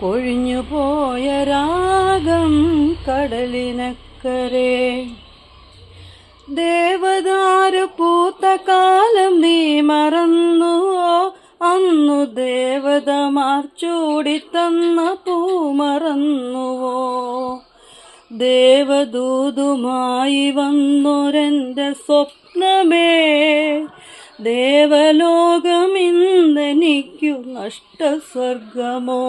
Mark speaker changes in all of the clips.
Speaker 1: കൊഴിഞ്ഞു പോയ രാഗം കടലിനക്കരെ. ദേവദാരു പൂത്ത കാലം നീ മറന്നുവോ അന്നു ദേവതമാർ ചൂടിത്തന്ന പൂ മറന്നുവോ. ദേവദൂതുമായി വന്നൊരെന്റെ സ്വപ്നമേ ദേവലോകമിന്നെനിക്കു നഷ്ടസ്വർഗമോ?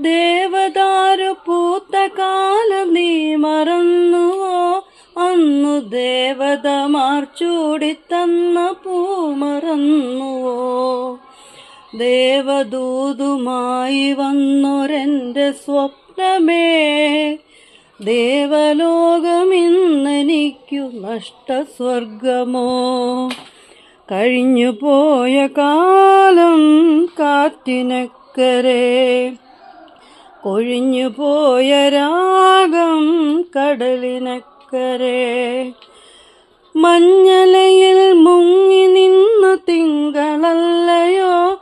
Speaker 1: ദേവദാരു പൂത്ത കാലം നീ മറന്നുവോ? അന്നു ദേവതമാർ ചൂടിത്തന്ന പൂ മറന്നുവോ? ദേവദൂതുമായി വന്നൊരെന്റെ സ്വപ്നമേ? ദേവലോകമിന്നെനിക്കു നഷ്ടസ്വർഗമോ? കഴിഞ്ഞു പോയ കാലം കാറ്റിനക്കരെ. കൊഴിഞ്ഞു പോയ രാഗം കടലിനക്കരെ. മഞ്ഞലയിൽ മുങ്ങി നിന്ന തിങ്കളല്ലയോ?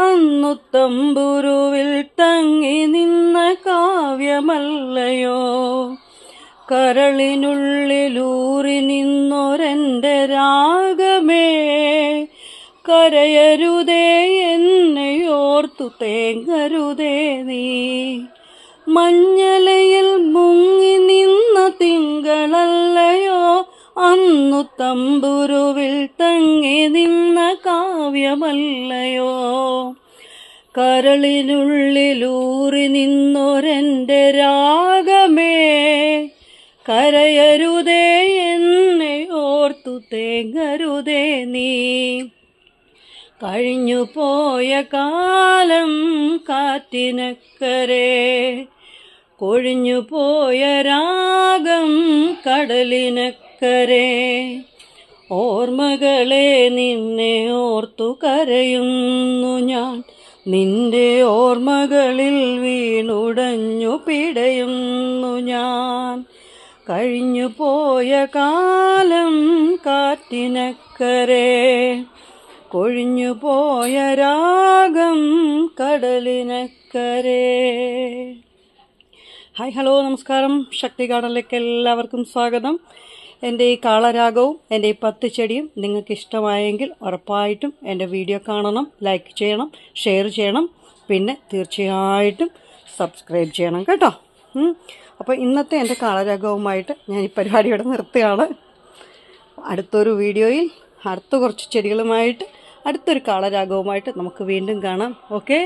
Speaker 1: അന്നു തമ്പുരുവിൽ തങ്ങി നിന്ന കാവ്യമല്ലയോ? കരളിനുള്ളിലൂറി നിന്നൊരെന്റെ രാഗമേ കരയരുതേ എന്നെ ഓർത്തു തേങ്ങരുതേ നീ. മഞ്ഞലയിൽ മുങ്ങി നിന്ന തിങ്കളല്ലയോ അന്നു തമ്പുരുവിൽ തങ്ങി നിന്ന കാവ്യമല്ലയോ. കരളിനുള്ളിലൂറി നിന്നൊരെന്റെ രാഗമേ കരയരുതേ എന്നെ ഓർത്തു തേങ്ങരുതേ നീ. കഴിഞ്ഞു പോയ കാലം കാറ്റിനക്കരെ. കൊഴിഞ്ഞു പോയ രാഗം കടലിനക്കരെ. ഓർമ്മകളെ നിന്നെ ഓർത്തു കരയുന്നു ഞാൻ. നിന്റെ ഓർമ്മകളിൽ വീണുടഞ്ഞു പിടയുന്നു ഞാൻ. കഴിഞ്ഞു പോയ കാലം കാറ്റിനക്കരെ. കൊഴിഞ്ഞു പോയ രാഗം കടലിനക്കരെ. ഹായ് ഹലോ നമസ്കാരം. ശക്തി എല്ലാവർക്കും സ്വാഗതം. എന്റെ ഈ കാളരാഗവും എന്റെ ഈ പത്ത് ചെടിയും നിങ്ങൾക്ക് ഇഷ്ടമായെങ്കിൽ ഉറപ്പായിട്ടും എന്റെ വീഡിയോ കാണണം ലൈക്ക് ചെയ്യണം ഷെയർ ചെയ്യണം പിന്നെ തീർച്ചയായിട്ടും സബ്സ്ക്രൈബ് ചെയ്യണം കേട്ടോ. അപ്പോൾ ഇന്നത്തെ എന്റെ കാളരാഗവുമായിട്ട് ഞാൻ ഈ പരിപാടി ഇവിടെ നിർത്തുകയാണ്. അടുത്തൊരു വീഡിയോയിൽ അടുത്ത കുറച്ച് ചെടികളുമായിട്ട് അടുത്തൊരു കാളരാഗവുമായിട്ട് നമുക്ക് വീണ്ടും കാണാം. ഓക്കെ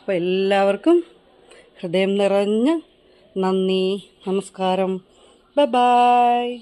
Speaker 1: അപ്പോൾ എല്ലാവർക്കും ഹൃദയം നിറഞ്ഞ നന്ദി നമസ്കാരം. ബ ബായ്